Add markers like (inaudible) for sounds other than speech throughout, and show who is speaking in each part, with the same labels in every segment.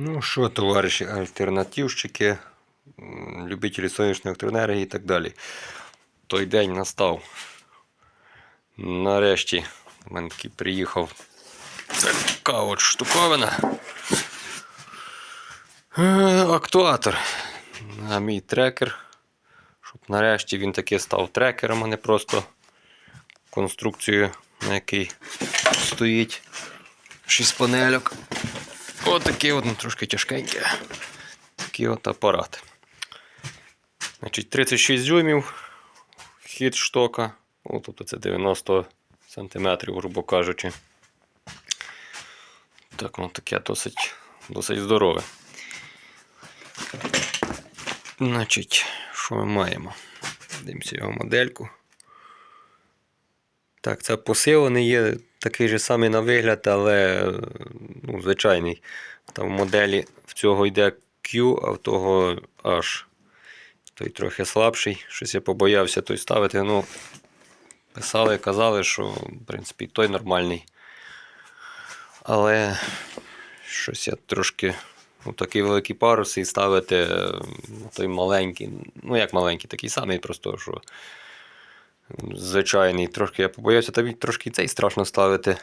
Speaker 1: Ну що, товариші альтернативщики, любителі сонячної електроенергії і так далі. Той день настав. Нарешті в мене такий приїхав така от штуковина. Е, Актуатор на мій трекер. Щоб нарешті він таки став трекером, а не просто конструкцією, на який стоїть 6 панельок. Ось такий от, ну, трошки тяжкенький. Такий от апарат. Значить, 36 дюймів хід штока. О, тобто це 90 см, грубо кажучи. Так, ну таке досить, досить здорове. Значить, що ми маємо? Дивимося його модельку. Так, це посилений є такий же самий на вигляд, але ну, звичайний. Там в моделі в цього йде Q, а в того H. Той трохи слабший. Щось я побоявся той ставити. Ну, писали, казали, що в принципі той нормальний. Але щось я трошки. Ну, такий великий парус і ставити е, той маленький. Ну, як маленький, такий самий, просто що звичайний. Трошки я побоявся, та трошки цей страшно ставити.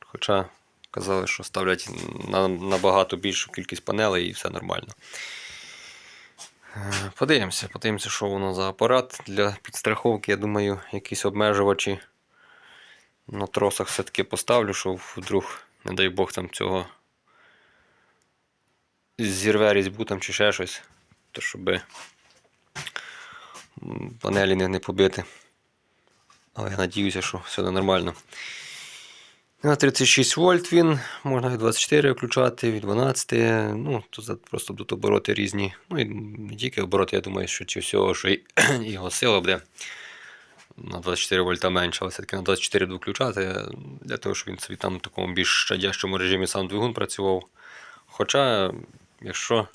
Speaker 1: Хоча казали, що ставлять на набагато більшу кількість панелей і все нормально. Е, Подивимося, подивимося, що воно за апарат. Для підстраховки, я думаю, якісь обмежувачі на тросах все-таки поставлю, щоб вдруг, не дай Бог, там цього зірве різьбу там чи ще щось. То щоб панелі не, не побити. Але я надіюся, що все нормально. На 36 вольт він, можна від 24 включати, від 12. Ну, то просто будуть обороти різні. Ну і не тільки обороти, я думаю, що чи всього, що (clears throat) його сила буде на 24 вольта менше, але все-таки на 24 буду включати, для того, щоб він собі там в такому більш щадящому режимі сам двигун працював. Хоча, якщо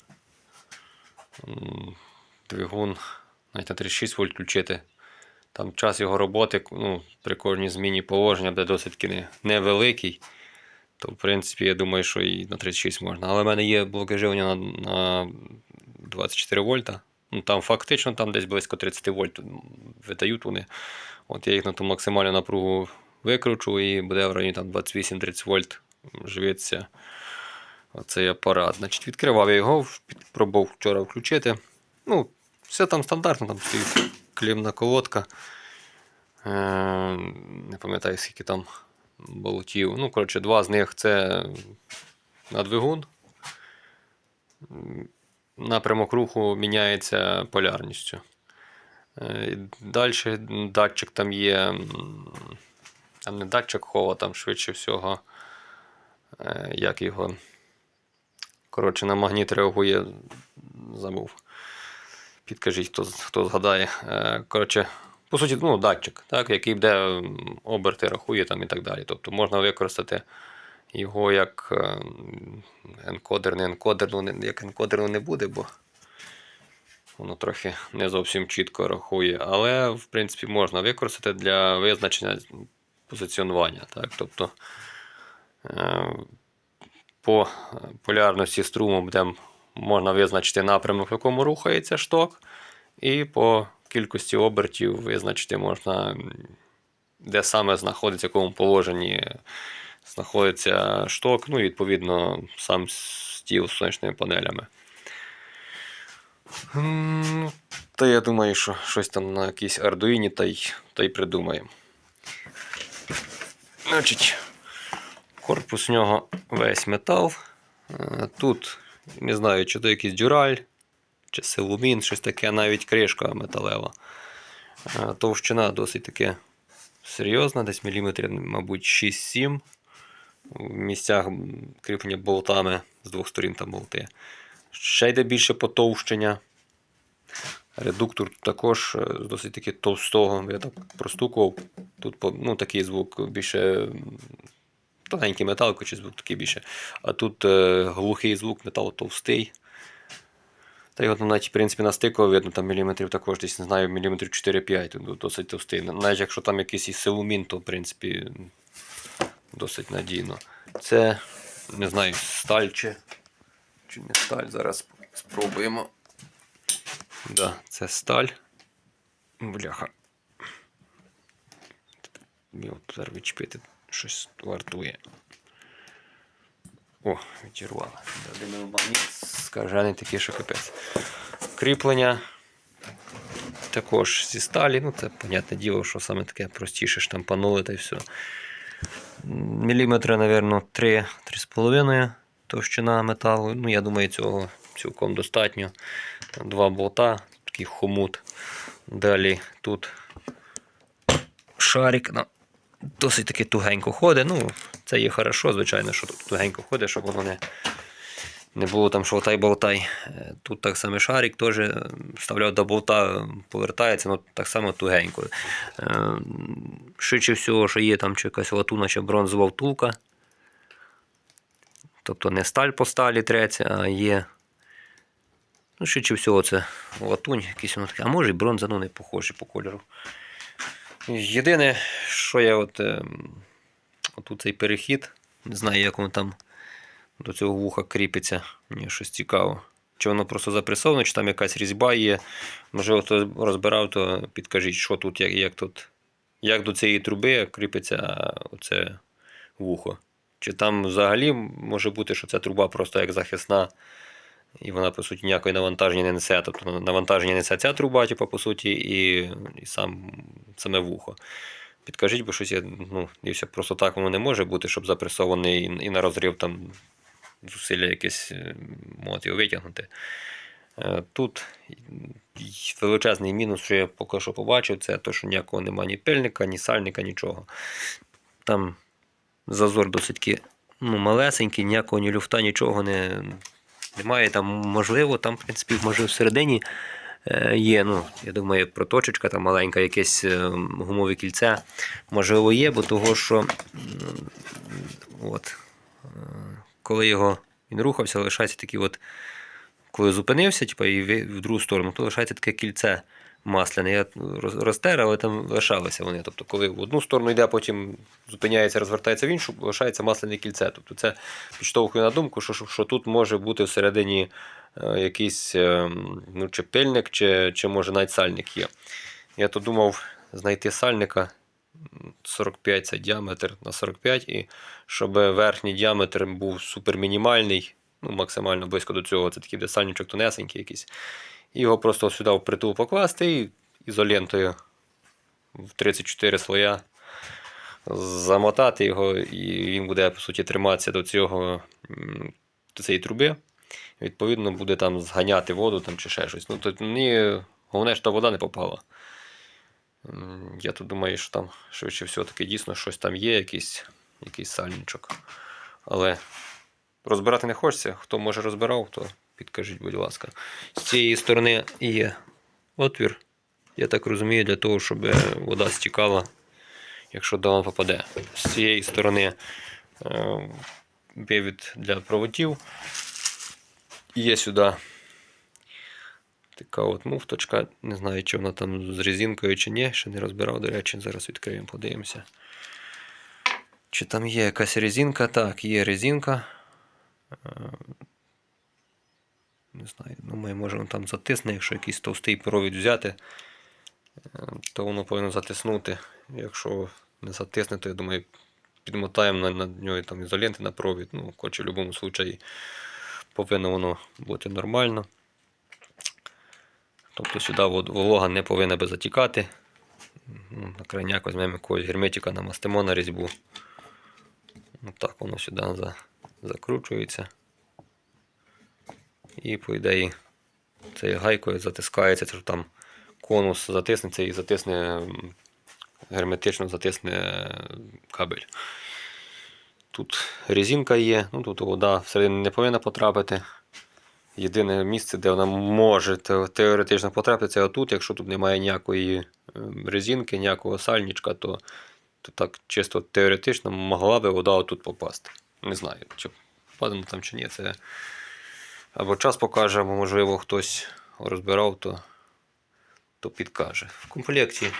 Speaker 1: двигун навіть на 36 вольт включити, там час його роботи ну, при кожній зміні положення буде досить таки не- невеликий. То, в принципі, я думаю, що і на 36 можна. Але в мене є блоки живлення на, на 24 вольта. Ну, там фактично там десь близько 30 вольт видають вони. От я їх на ту максимальну напругу викручу і буде в районі там 28-30 вольт живиться оцей апарат. Значить, відкривав я його, пробував вчора включити. Ну, все там стандартно, там стоїть клемна колодка. Е, не пам'ятаю, скільки там болотів. Ну, коротше, два з них це на двигун. Напрямок руху міняється полярністю. Далі датчик там є. Там не датчик хова, там швидше всього. е, Як його. Коротше, на магніт реагує. Забув. Підкажіть, хто, хто згадає. Е, Коротше, по суті, ну, датчик, так, який буде оберти рахує там і так далі. Тобто можна використати його як е, енкодер, не енкодер, ну, як енкодер ну, не буде, бо воно трохи не зовсім чітко рахує. Але, в принципі, можна використати для визначення позиціонування. Так? Тобто е, по полярності струму буде можна визначити напрямок, в якому рухається шток, і по кількості обертів визначити можна, де саме знаходиться, в якому положенні знаходиться шток, ну і відповідно сам стіл з сонячними панелями. Та я думаю, що щось там на якійсь Arduino та й, та й придумаємо. Значить, корпус у нього весь метал. Е, Тут, не знаю, чи то якийсь дюраль, чи силумін, щось таке, навіть кришка металева. Е, Товщина досить таки серйозна, десь міліметрів, мабуть, 6-7. В місцях кріплення болтами з двох сторін там болти. Ще йде більше потовщення. Редуктор також е, досить таки товстого. Я так простукував. Тут ну, такий звук більше тоненький метал, чи звук такий більше. А тут е, глухий звук, метал товстий. Та його там навіть в принципі на стику видно, там міліметрів також десь не знаю, міліметрів 4-5, досить товстий. Навіть якщо там якийсь силумін, то в принципі досить надійно. Це, не знаю, сталь чи, Чи не сталь? Зараз спробуємо. Да, це сталь. Бляха. Зараз відчепити щось вартує. О, відірвало. Один магніт скажений такий, що капець. Кріплення також зі сталі. Ну, це, понятне діло, що саме таке простіше штампанули та й все. Міліметри, напевно, 3-3,5 товщина металу. Ну, я думаю, цього цілком достатньо. Два болта, такий хомут. Далі тут шарик. Досить таки тугенько ходить. Ну, це є хорошо, звичайно, що тут тугенько ходить, щоб воно не, не було там шовтай-болтай. Е, Тут так само шарик теж е, вставляв до болта, повертається, ну так само тугенько. Е, Швидше всього, що є там чи якась латуна чи бронзова втулка. Тобто не сталь по сталі треться, а є. Ну, швидше всього, це латунь, якийсь воно таке. А може і бронза, ну не похоже по кольору. Єдине, що я от, е, отут цей перехід, не знаю, як воно там до цього вуха кріпиться. Мені щось цікаво. Чи воно просто запресовано, чи там якась різьба є. Можливо, хто розбирав, то підкажіть, що тут, як, як тут, як до цієї труби кріпиться оце вухо. Чи там взагалі може бути, що ця труба просто як захисна, і вона, по суті, ніякої навантаження не несе. Тобто навантаження несе ця труба, типу, по суті, і, і сам, саме вухо. Підкажіть, бо щось я, ну, дивіться, просто так воно не може бути, щоб запресований і, і на розрив там зусилля якесь е, можуть його витягнути. Е, Тут величезний мінус, що я поки що побачив, це те, що ніякого немає ні пильника, ні сальника, нічого. Там зазор досить ну, малесенький, ніякого ні люфта, нічого не, немає. Там, можливо, там, в принципі, може всередині є, ну, я думаю, проточечка там маленька, якесь е, гумове кільце. Можливо, є, бо того, що от, е, коли його він рухався, лишається такий от, коли зупинився, типу, і в другу сторону, то лишається таке кільце масляне. Я роз- розтер, але там лишалися вони. Тобто, коли в одну сторону йде, потім зупиняється, розвертається в іншу, лишається масляне кільце. Тобто це підштовхує на думку, що, що, тут може бути всередині е, якийсь е, ну, чи пильник, чи, чи може навіть сальник є. Я то думав знайти сальника. 45 це діаметр на 45, і щоб верхній діаметр був супермінімальний, ну, максимально близько до цього, це такий де сальничок тонесенький якийсь. Його просто сюди впритул покласти і ізолентою в 34 слоя замотати його, і він буде, по суті, триматися до цього до цієї труби. Відповідно, буде там зганяти воду там, чи ще щось. Ну, то мені головне, що вода не попала. Я тут думаю, що там швидше всього таки дійсно щось там є, якийсь, якийсь сальничок. Але розбирати не хочеться. Хто може розбирав, то підкажіть, будь ласка. З цієї сторони є отвір. Я так розумію, для того, щоб е, вода стікала, якщо долон попаде. З цієї сторони е, вивід для проводів. Є сюди така от муфточка. Не знаю, чи вона там з резинкою чи ні. Ще не розбирав, до речі, зараз відкриємо, подивимося. Чи там є якась резинка? Так, є резинка. Не знаю, думаю, може воно там затисне, якщо якийсь товстий провід взяти, е, то воно повинно затиснути. Якщо не затисне, то я думаю, підмотаємо на, на нього там ізоленти на провід. Ну, хоч в будь-якому випадку повинно воно бути нормально. Тобто сюди волога не повинна би затікати. Ну, На крайняк візьмемо якогось герметика, намастимо на різьбу. Так воно сюди за, закручується. І, по ідеї, цією гайкою затискається, це там конус затиснеться і затисне герметично затисне кабель. Тут резинка є, ну тут вода всередину не повинна потрапити. Єдине місце, де вона може теоретично потрапити, це отут. Якщо тут немає ніякої ем, резинки, ніякого сальничка, то, то так чисто теоретично могла би вода отут попасти. Не знаю, чи впаде там чи ні. Це або час покаже, або можливо хтось розбирав, то, то підкаже. В комплекті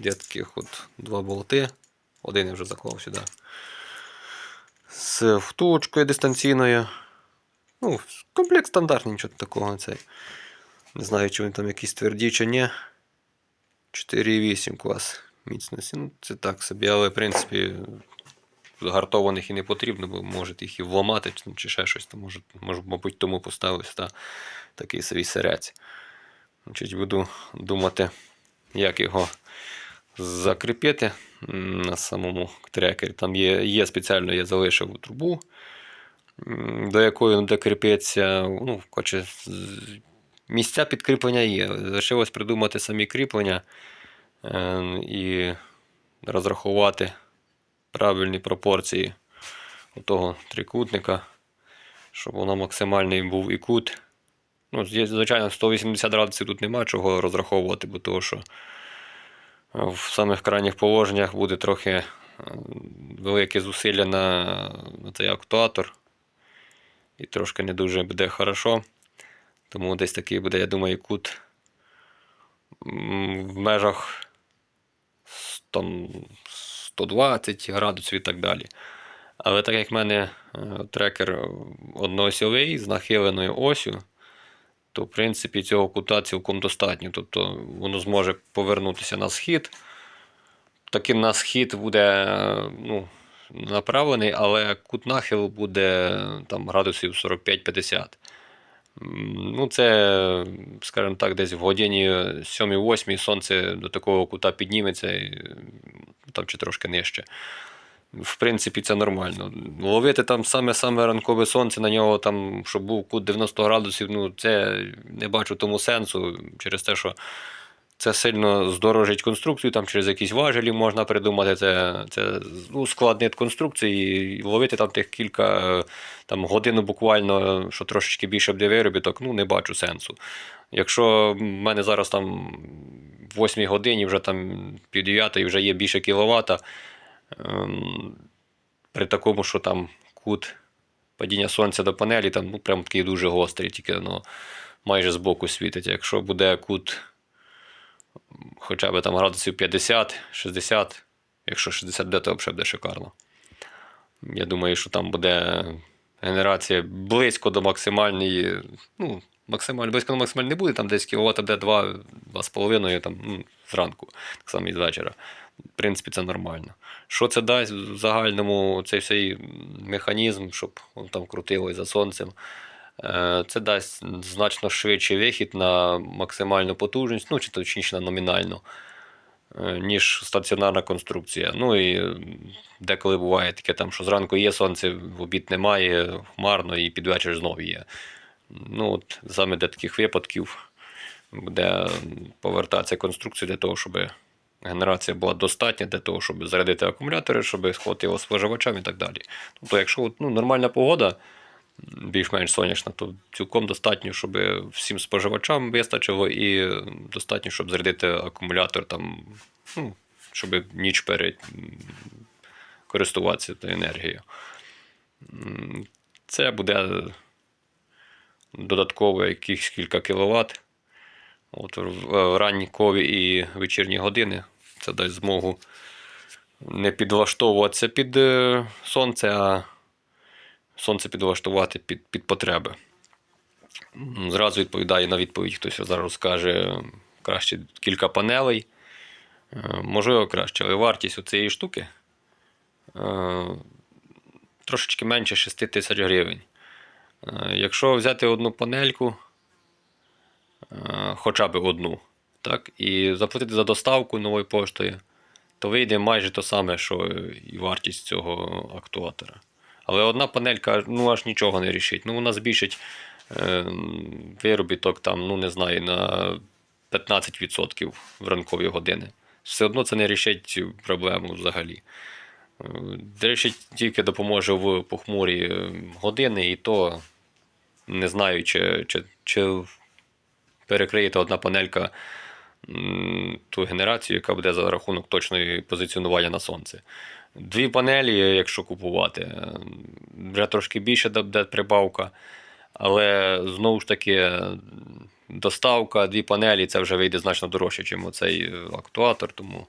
Speaker 1: є таких от два болти. Один я вже заклав сюди. З втулочкою дистанційною. Ну, комплект стандартний, нічого такого. Цей. Не знаю, чи він там якийсь тверді, чи ні. 4,8 клас міцності. Ну, це так собі, але в принципі гартованих і не потрібно, бо може їх і вламати, чи, ще щось. То може, може, мабуть, тому поставився та, такий свій серець. Значить, буду думати, як його закріпити на самому трекері. Там є, є спеціально, я залишив трубу, до якої докріпиться. Ну, з- місця підкріплення є. Лишилось придумати самі кріплення е, і розрахувати правильні пропорції того трикутника, щоб воно максимальний був і кут. Ну, звичайно, 180 градусів тут нема чого розраховувати, бо того, що е, в самих крайніх положеннях буде трохи е, велике зусилля на, на цей актуатор. І трошки не дуже буде хорошо. Тому десь такий буде, я думаю, кут в межах там, 120 градусів і так далі. Але так як в мене е, трекер одноосьовий з нахиленою осю, то в принципі цього кута цілком достатньо. Тобто воно зможе повернутися на схід. Таким на схід буде е, ну, направлений, але кут нахилу буде там, градусів 45-50. Ну, це, скажімо так, десь в годині 7-8 сонце до такого кута підніметься, там чи трошки нижче. В принципі, це нормально. Ловити там саме-саме ранкове сонце на нього, там, щоб був кут 90 градусів, ну, це не бачу тому сенсу через те, що це сильно здорожить конструкцію, там через якісь важелі можна придумати. Це, це ускладнить конструкцію і ловити там тих кілька е, там, годин буквально, що трошечки більше буде виробіток, ну не бачу сенсу. Якщо в мене зараз там в 8 годині, вже там пів 9 вже є більше кіловата, ем, при такому, що там кут падіння сонця до панелі, там ну, прям такий дуже гострий, тільки ну, майже збоку світить. Якщо буде кут хоча б там градусів 50-60, якщо 60 буде, то взагалі буде шикарно. Я думаю, що там буде генерація близько до максимальної. Ну, максимально, близько до максимальної не буде, там десь кіловат буде 2, 2,5 там, ну, зранку, так само і з вечора. В принципі, це нормально. Що це дасть в загальному цей всей механізм, щоб воно там крутилось за сонцем? Е, Це дасть значно швидший вихід на максимальну потужність, ну чи точніше на номінальну, е, ніж стаціонарна конструкція. Ну і деколи буває таке, там, що зранку є сонце, в обід немає, хмарно, і під вечір знову є. Ну, от саме для таких випадків буде повертатися конструкція для того, щоб генерація була достатня для того, щоб зарядити акумулятори, щоб схватило споживачам і так далі. Тобто, якщо ну, нормальна погода, більш-менш сонячна, то цілком достатньо, щоб всім споживачам вистачило, і достатньо, щоб зарядити акумулятор, там, ну, щоб ніч перед користуватися енергією. Це буде додатково якихось кілька кіловат. От в ранкові і вечірні години це дасть змогу не підлаштовуватися під е, сонце, а сонце підлаштувати під, під потреби. Зразу відповідає на відповідь, хтось зараз скаже краще кілька панелей. Е, Можливо, краще, але вартість цієї штуки е, трошечки менше 6 тисяч гривень. Е, Якщо взяти одну панельку, хоча б одну, так, і заплатити за доставку новою поштою, то вийде майже те саме, що і вартість цього актуатора. Але одна панелька ну, аж нічого не рішить. Ну, вона збільшить е, виробіток там, ну не знаю, на 15% в ранкові години. Все одно це не рішить проблему взагалі. Е, Рішить тільки допоможе в похмурі е, години, і то не знаю, чи, чи, чи перекриєте одна панелька ту генерацію, яка буде за рахунок точної позиціонування на сонце. Дві панелі, якщо купувати, вже трошки більше буде прибавка. Але знову ж таки, доставка, дві панелі це вже вийде значно дорожче, ніж оцей е, актуатор. Тому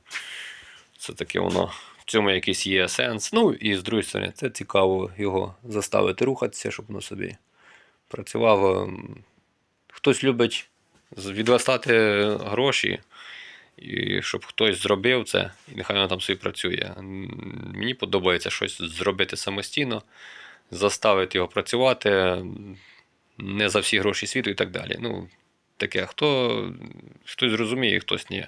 Speaker 1: це таке воно. В цьому якийсь є сенс. Ну і з другої сторони, це цікаво його заставити рухатися, щоб воно собі працював. ем, Хтось любить відвестати гроші, і щоб хтось зробив це, і нехай воно там собі працює. Мені подобається щось зробити самостійно, заставити його працювати не за всі гроші світу і так далі. Ну, таке, хто хтось зрозуміє, хтось ні.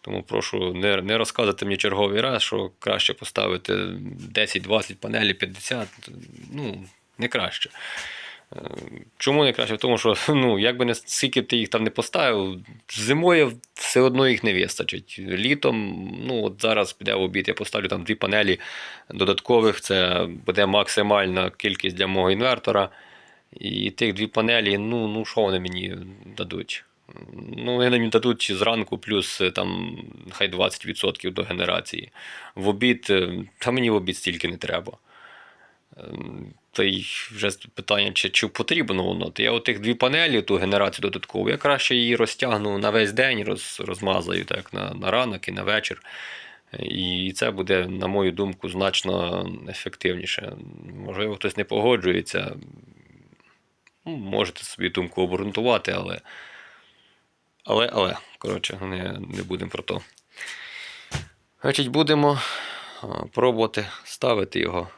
Speaker 1: Тому прошу не, не розказувати мені черговий раз, що краще поставити 10-20 панелей, 50. Ну, не краще. Чому не краще? Тому що (laughs) ну, як би не скільки ти їх там не поставив, зимою все одно їх не вистачить. Літом, ну от зараз піде в обід, я поставлю там дві панелі додаткових, це буде максимальна кількість для мого інвертора. І тих дві панелі, ну, ну що вони мені дадуть? Ну, вони мені дадуть зранку плюс е, там хай 20% до генерації. В обід, е, та мені в обід стільки не треба. Та й вже питання, чи, чи потрібно воно. То я отих дві панелі, ту генерацію додаткову, я краще її розтягну на весь день, роз, розмазаю так, на, на ранок і на вечір. І це буде, на мою думку, значно ефективніше. Можливо, хтось не погоджується. Ну, Можете собі думку обґрунтувати, але. Але, але, коротше, не, не будемо про то. Значить, будемо пробувати ставити його.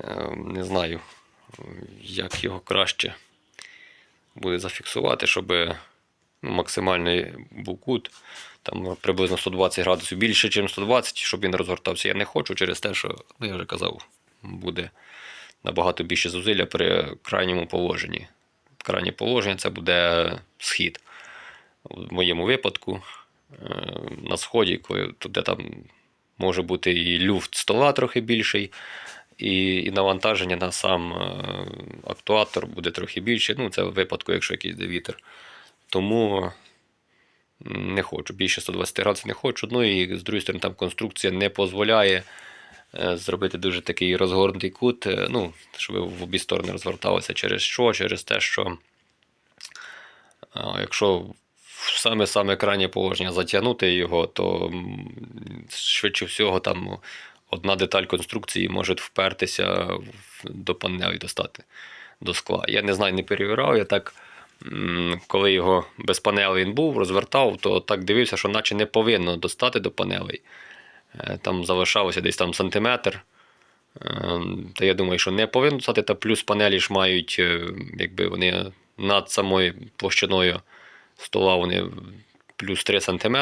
Speaker 1: Е, Не знаю, як його краще буде зафіксувати, щоб ну, максимальний був кут. Там приблизно 120 градусів більше, ніж 120, щоб він розгортався. Я не хочу через те, що, ну я вже казав, буде набагато більше зусилля при крайньому положенні. Крайнє положення це буде схід. В моєму випадку е, на сході, коли де там може бути і люфт стола трохи більший, і, і навантаження на сам е, актуатор буде трохи більше. Ну, це в випадку, якщо якийсь йде вітер. Тому не хочу. Більше 120 градусів не хочу. Ну і з другої сторони, там конструкція не дозволяє е, зробити дуже такий розгорнутий кут, е, ну, щоб в обі сторони розверталося. Через що? Через те, що якщо саме-саме крайнє положення затягнути його, то швидше всього там одна деталь конструкції може впертися до панелі достати до скла. Я не знаю, не перевіряв. Я так, коли його без панелей він був, розвертав, то так дивився, що наче не повинно достати до панелей. Е, Там залишалося десь там сантиметр. Е, Та я думаю, що не повинно достати, та плюс панелі ж мають, е, якби вони над самою площиною стола вони плюс 3 см.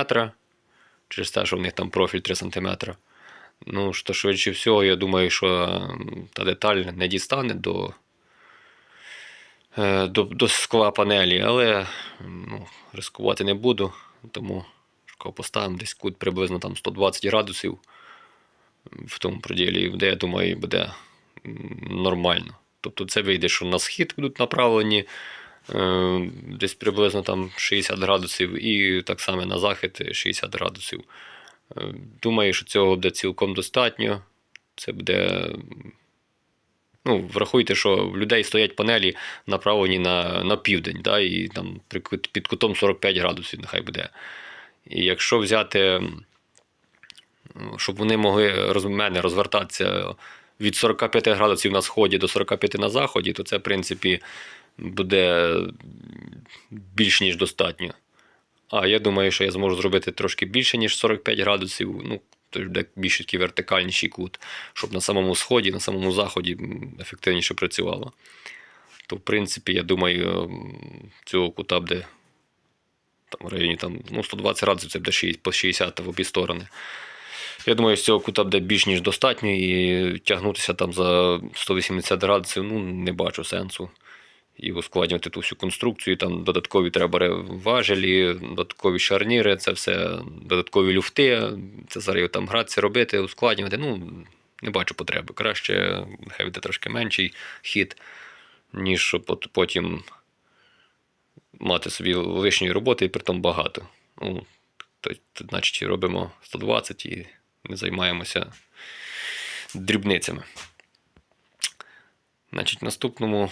Speaker 1: Через те, що в них там профіль 3 см. Ну, що швидше всього, я думаю, що та деталь не дістане до, е, до, до скла панелі, але ну, ризикувати не буду. Тому поставимо десь кут приблизно там 120 градусів в тому проділі, де я думаю, буде нормально. Тобто це вийде, що на схід будуть направлені е, десь приблизно там 60 градусів, і так само на захід 60 градусів. Думаю, що цього буде цілком достатньо. Це буде. Ну, врахуйте, що в людей стоять панелі направлені на, на південь, да, і там під кутом 45 градусів, нехай буде. І якщо взяти, щоб вони могли роз, мене розвертатися від 45 градусів на сході до 45 на заході, то це, в принципі, буде більш ніж достатньо. А я думаю, що я зможу зробити трошки більше, ніж 45 градусів. Ну, то більш такий вертикальніший кут, щоб на самому сході, на самому заході ефективніше працювало. То, в принципі, я думаю, цього кута буде там, в районі там, ну, 120 градусів, це буде 60, по 60 в обі сторони. Я думаю, з цього кута буде більш ніж достатньо, і тягнутися там за 180 градусів ну, не бачу сенсу. І ускладнювати ту всю конструкцію, там додаткові треба важелі, додаткові шарніри, це все додаткові люфти. Це зараз там гратися, робити, ускладнювати. Ну, не бачу потреби. Краще нехай буде трошки менший хід, ніж потім мати собі лишньої роботи і притом багато. Ну, то, то, значить, робимо 120 і не займаємося дрібницями. Значить, наступному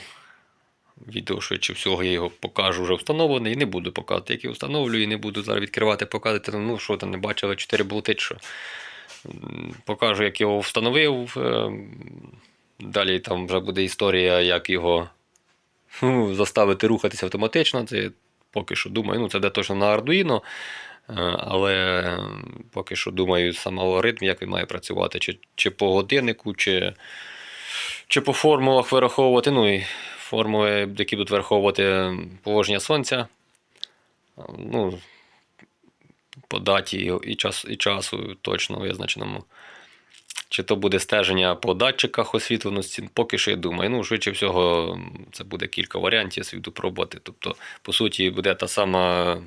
Speaker 1: відео, швидше всього, я його покажу вже встановлений і не буду показувати, як я встановлюю, і не буду зараз відкривати, показувати. Ну, що там не бачили, 4 болти, що. Покажу, як його встановив. е, Далі там вже буде історія, як його ну, заставити рухатися автоматично. Це поки що думаю. Ну, це де точно на Arduino. Е, Але поки що думаю сам алгоритм, як він має працювати, чи, чи по годиннику, чи, чи по формулах вираховувати. Ну і формули, які будуть враховувати положення сонця. Е, Ну, по даті і, час, і часу точно визначеному. Чи то буде стеження по датчиках освітленості, поки що я думаю. Ну, швидше всього, це буде кілька варіантів світу пробувати. Тобто, по суті, буде та сама,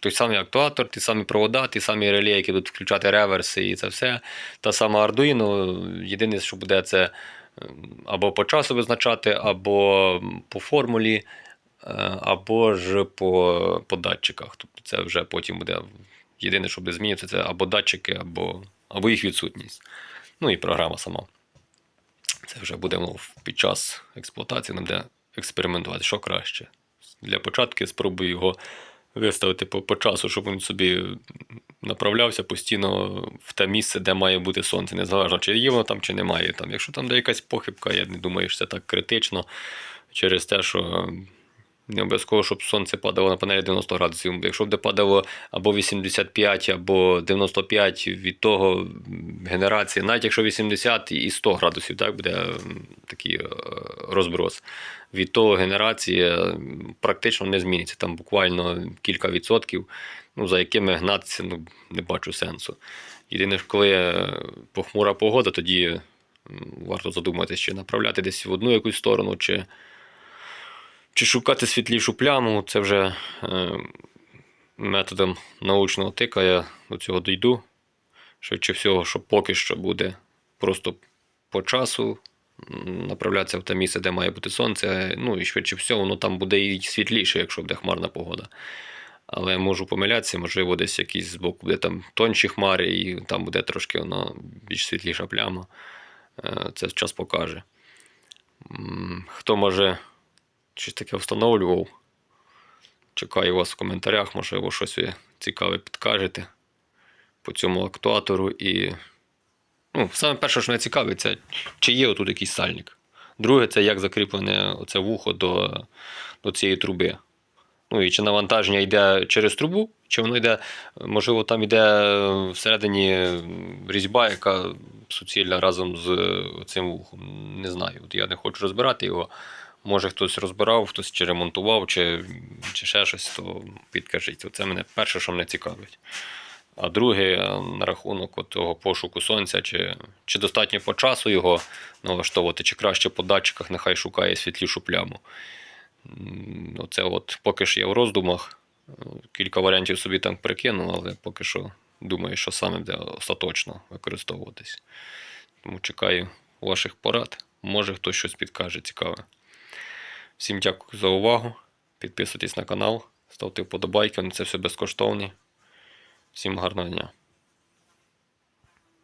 Speaker 1: той самий актуатор, ті самі провода, ті самі реле, які будуть включати реверси і це все. Та сама Arduino. Єдине, що буде, це або по часу визначати, або по формулі, е, або ж по, по датчиках. Тобто це вже потім буде. Єдине, що буде змінюватися, це або датчики, або, або їх відсутність. Ну і програма сама. Це вже будемо під час експлуатації нам буде експериментувати, що краще. Для початку спробую його виставити по, по часу, щоб він собі направлявся постійно в те місце, де має бути сонце. Незалежно, чи є воно там, чи немає. Там. Якщо там де якась похибка, я не думаю, що це так критично через те, що не обов'язково, щоб сонце падало на панелі 90 градусів. Якщо б де падало або 85, або 95 від того генерації, навіть якщо 80 і 100 градусів, так буде такий е, розброс. Від того генерація практично не зміниться. Там буквально кілька відсотків, ну, за якими гнатися ну, не бачу сенсу. Єдине, коли е, похмура погода, тоді варто задуматися, чи направляти десь в одну якусь сторону, чи чи шукати світлішу пляму, це вже е, методом научного тика я до цього дійду. Швидше всього, що поки що буде просто по часу направлятися в те місце, де має бути сонце. Ну і швидше всього, воно там буде і світліше, якщо буде хмарна погода. Але можу помилятися, можливо, десь якийсь збоку буде там тонші хмари, і там буде трошки воно більш світліша пляма. Е, Це час покаже. Хто може щось таке встановлював. Чекаю вас в коментарях, можливо, щось цікаве підкажете по цьому актуатору. І ну, саме перше, що мене цікавить, це чи є отут якийсь сальник. Друге, це як закріплене оце вухо до, до цієї труби. Ну і чи навантаження йде через трубу, чи воно йде, можливо, там йде всередині різьба, яка суцільна разом з цим вухом. Не знаю. От я не хочу розбирати його. Може хтось розбирав, хтось чи ремонтував, чи, чи ще щось, то підкажіть. Це мене перше, що мене цікавить. А друге, на рахунок того пошуку сонця, чи, чи достатньо по часу його налаштовувати, чи краще по датчиках нехай шукає світлішу пляму. Оце от поки що я в роздумах. Е, Кілька варіантів собі там прикинув, але поки що думаю, що саме буде остаточно використовуватись. Тому чекаю ваших порад. Може хтось щось підкаже цікаве. Всім дякую за увагу. Підписуйтесь на канал, ставте вподобайки, вони це все безкоштовні. Всім гарного дня.